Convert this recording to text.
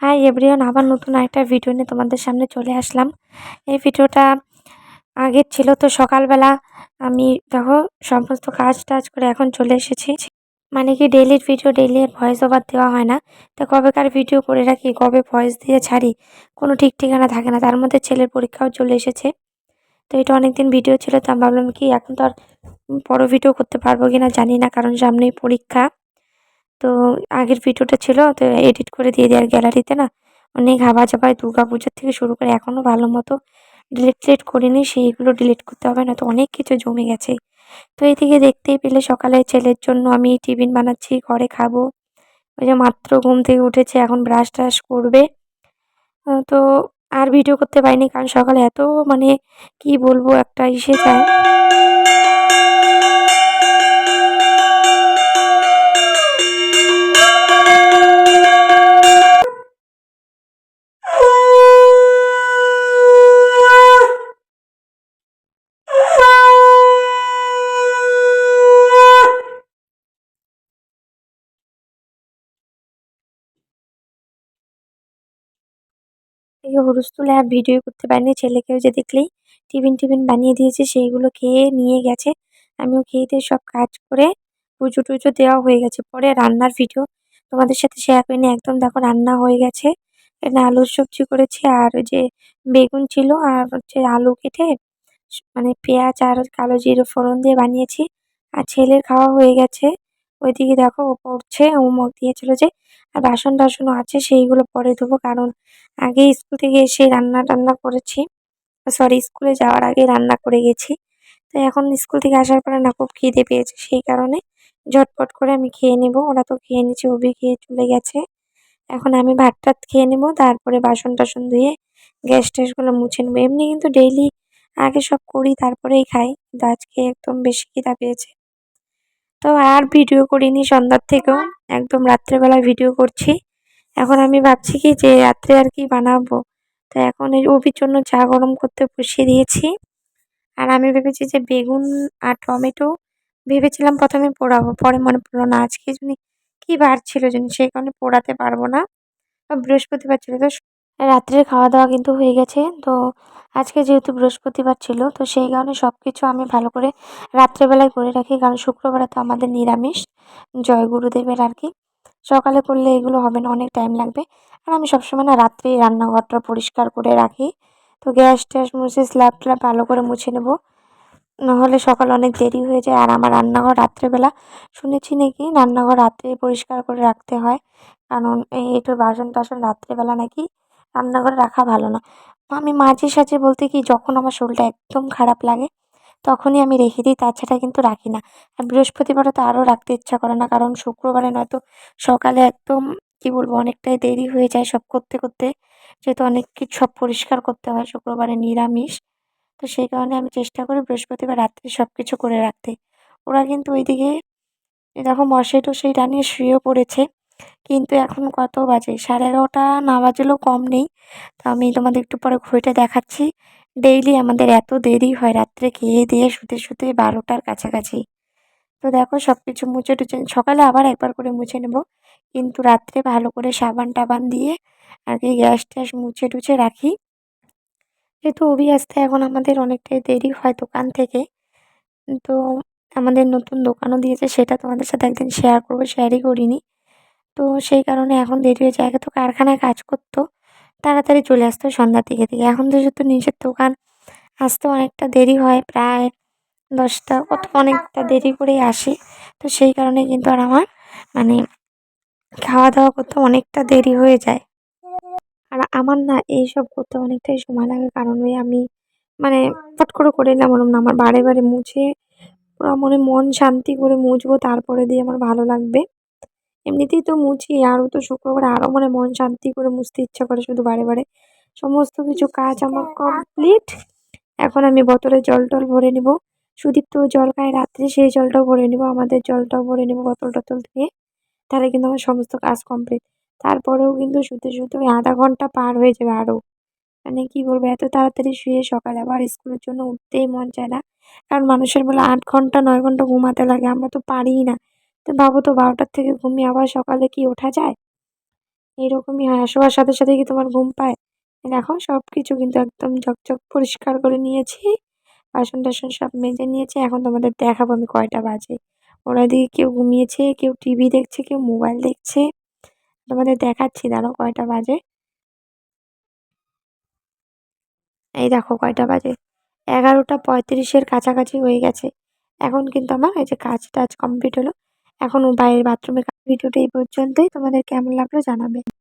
Hi everyone আবার নতুন একটা ভিডিও নিয়ে তোমাদের সামনে চলে আসলাম। এই ভিডিওটা আগের ছিল তো সকালবেলা। আমি দেখো সমস্ত কাজ টাজ করে এখন চলে এসেছি। মানে কি ডেলির ভিডিও ডেলি ভয়েস ওভার দেওয়া হয় না। তো কবেকার ভিডিও করে রাখি, কবে ভয়েস দিয়ে ছাড়ি, কোনো ঠিক ঠিকানা থাকে না। তার মধ্যে ছেলের পরীক্ষাও চলে এসেছে। তো এটা অনেকদিন ভিডিও ছিল, তো আমি ভাবলাম কি এখন তো আর বড় ভিডিও করতে পারব কি না জানি না, কারণ সামনেই পরীক্ষা। তো আগের ভিডিওটা ছিল, তো এডিট করে দিয়ে দেওয়ার গ্যালারিতে না। অনেক হাবা চাপায় দুর্গা পুজোর থেকে শুরু করে এখনও ভালো মতো ডিলিট টিলিট করিনি, সেইগুলো ডিলিট করতে হবে না তো অনেক কিছু জমে গেছে। তো এইদিকে দেখতেই পেলে সকালে ছেলের জন্য আমি টিফিন বানাচ্ছি, ঘরে খাব। ওই যে মাত্র ঘুম থেকে উঠেছে, এখন ব্রাশ ট্রাশ করবে। তো আর ভিডিও করতে পারিনি, কারণ সকালে এত মানে কি বলব, একটা ইসে যায়। এই হুলস্থুলে আর ভিডিও করতে পারিনি। ছেলেকেও যে দেখলেই টিফিন টিফিন বানিয়ে দিয়েছে, সেইগুলো খেয়ে নিয়ে গেছে। আমিও খেয়ে দিয়ে সব কাজ করে পুজো টুজো দেওয়া হয়ে গেছে। পরে রান্নার ভিডিও তোমাদের সাথে শেয়ার করিনি। একদম দেখো রান্না হয়ে গেছে। এখানে আলুর সবজি করেছি আর যে বেগুন ছিল আর হচ্ছে আলু কেটে মানে পেঁয়াজ আর কালো জিরে ফোড়ন দিয়ে বানিয়েছি। আর ছেলের খাওয়া হয়ে গেছে। ওইদিকে দেখো ও পড়ছে হোমওয়ার্ক দিয়েছিল যে, আর বাসন টাসনও আছে, সেইগুলো পরে ধোবো। কারণ আগে স্কুল থেকে এসে রান্না টান্না করেছি সরি স্কুলে যাওয়ার আগে রান্না করে গেছি। তো এখন স্কুল থেকে আসার পরে না খুব খিদে পেয়েছে, সেই কারণে ঝটপট করে আমি খেয়ে নেব। ওরা তো খেয়ে নিচ্ছে ওবি খেয়ে চলে গেছে। এখন আমি ভাত টাত খেয়ে নেব, তারপরে বাসন টাসন ধুয়ে গ্যাস ট্যাসগুলো মুছে নেব। এমনি কিন্তু ডেইলি আগে সব করি, তারপরেই খাই। কিন্তু আজকে একদম বেশি খিদা পেয়েছে। তো আর ভিডিও করিনি সন্ধ্যার থেকেও। একদম রাত্রেবেলা ভিডিও করছি। এখন আমি ভাবছি কি যে রাত্রে আর কি বানাবো। তো এখন এই ওবির জন্য চা গরম করতে বসিয়ে দিয়েছি। আর আমি ভেবেছি যে বেগুন আর টমেটো ভেবেছিলাম প্রথমে পোড়াবো, পরে মনে পড়ল না, আজকে জন্য কী বার ছিল জানি, সেই কারণে পোড়াতে পারব না। বৃহস্পতিবার ছিল, তো রাত্রের খাওয়া দাওয়া কিন্তু হয়ে গেছে। তো আজকে যেহেতু বৃহস্পতিবার ছিল, তো সেই কারণে সব কিছু আমি ভালো করে রাত্রেবেলায় করে রাখি। কারণ শুক্রবারে তো আমাদের নিরামিষ, জয় গুরুদেবের আর কি সকালে করলে এগুলো হবে না, অনেক টাইম লাগবে। আর আমি সবসময় না রাত্রেই রান্নাঘরটা পরিষ্কার করে রাখি। তো গ্যাস ট্যাস মুছে স্ল্যাব ট্ল্যাব ভালো করে মুছে নেব। নাহলে সকাল অনেক দেরি হয়ে যায়। আর আমার রান্নাঘর রাত্রেবেলা শুনেছি নাকি রান্নাঘর রাত্রে পরিষ্কার করে রাখতে হয়। কারণ এই একটু বাসন টাসন রাত্রেবেলা নাকি রান্নাঘরে রাখা ভালো না। আমি মাঝে সাঝে বলতে কি, যখন আমার শরীরটা একদম খারাপ লাগে, তখনই আমি রেখে দিই, তাছাড়া কিন্তু রাখি না। আর বৃহস্পতিবারও তো আরও রাখতে ইচ্ছা করে না, কারণ শুক্রবারে নয়তো সকালে একদম, কি বলব, অনেকটাই দেরি হয়ে যায় সব করতে করতে। যেহেতু অনেক কিছু সব পরিষ্কার করতে হয়, শুক্রবারে নিরামিষ। তো সেই কারণে আমি চেষ্টা করি বৃহস্পতিবার রাত্রে সব কিছু করে রাখতে। ওরা কিন্তু ওইদিকে দেখো মশাই টশাই টানিয়ে শুয়েও পড়েছে। কিন্তু এখন কত বাজে? সাড়ে এগারোটা না বাজলেও কম নেই। তো আমি তোমাদের একটু পরে ঘড়িটা দেখাচ্ছি। ডেইলি আমাদের এত দেরি হয়, রাত্রে খেয়ে দিয়ে শুতে শুতে বারোটার কাছাকাছি। তো দেখো সব কিছু মুছে টুছে সকালে আবার একবার করে মুছে নেব। কিন্তু রাত্রে ভালো করে সাবান টাবান দিয়ে আগে গ্যাস ট্যাস মুছে টুছে রাখি। যেহেতু অভি আসতে এখন আমাদের অনেকটাই দেরি হয় দোকান থেকে। তো আমাদের নতুন দোকানও দিয়েছে, সেটা তোমাদের সাথে একদিন শেয়ার করব শেয়ারই করিনি। তো সেই কারণে এখন দেরি হয়ে যায়। আগে তো কারখানায় কাজ করতো, তাড়াতাড়ি চলে আসতো সন্ধ্যার দিকে দিকে। এখন তো যেহেতু নিজের দোকান, আসতে অনেকটা দেরি হয়, প্রায় দশটা কত অনেকটা দেরি করেই আসি। তো সেই কারণে কিন্তু আর আমার মানে খাওয়া দাওয়া করতে অনেকটা দেরি হয়ে যায়। আর আমার না এইসব করতে অনেকটাই সময় লাগে, কারণ ওই আমি মানে ফট করে করে নিলাম ওরম না আমার বারে বারে মুছে, পুরো মনে মন শান্তি করে মুছবো, তারপরে দিয়ে আমার ভালো লাগবে। এমনিতেই তো মুছি, আরও তো শুক্রবারে আরও মানে মন শান্তি করে মুছতে ইচ্ছা করে শুধু বারে বারে। সমস্ত কিছু কাজ আমার কমপ্লিট এখন আমি বোতলে জল টল ভরে নেব। সুদীপ্ত জল খায় রাত্রে সেই জলটাও ভরে নেব, আমাদের জলটাও ভরে নেব বোতল টতল ধুয়ে। তাহলে কিন্তু আমার সমস্ত কাজ কমপ্লিট তারপরেও কিন্তু শুতে শুতে ওই আধা ঘণ্টা পার হয়ে যাবে আরও। মানে কী বলব, এত তাড়াতাড়ি শুয়ে সকালে আবার স্কুলের জন্য উঠতেই মন চায় না। কারণ মানুষের বলে আট ঘণ্টা, নয় ঘণ্টা ঘুমাতে লাগে, আমরা তো পারিই না। তো ভাবো তো বারোটার থেকে ঘুমিয়ে আবার সকালে কি ওঠা যায়? এইরকমই হয় শোয়ার সাথে সাথে কি তোমার ঘুম পায়? দেখো সব কিছু কিন্তু একদম ঝকঝক পরিষ্কার করে নিয়েছি বাসন টাসন সব মেজে নিয়েছি, এখন তোমাদের দেখাবো আমি কয়টা বাজে। ওরা এদিকে কেউ ঘুমিয়েছে, কেউ টিভি দেখছে, কেউ মোবাইল দেখছে। তোমাদের দেখাচ্ছি দাঁড়ো কয়টা বাজে? এই দেখো কয়টা বাজে। এগারোটা পঁয়ত্রিশের কাছাকাছি হয়ে গেছে। এখন কিন্তু আমার এই যে কাজ টাজ কমপ্লিট হলো এখন বাইরের বাথরুমে ভিডিওটা এই পর্যন্তই। তোমাদের কেমন লাগল জানাবে।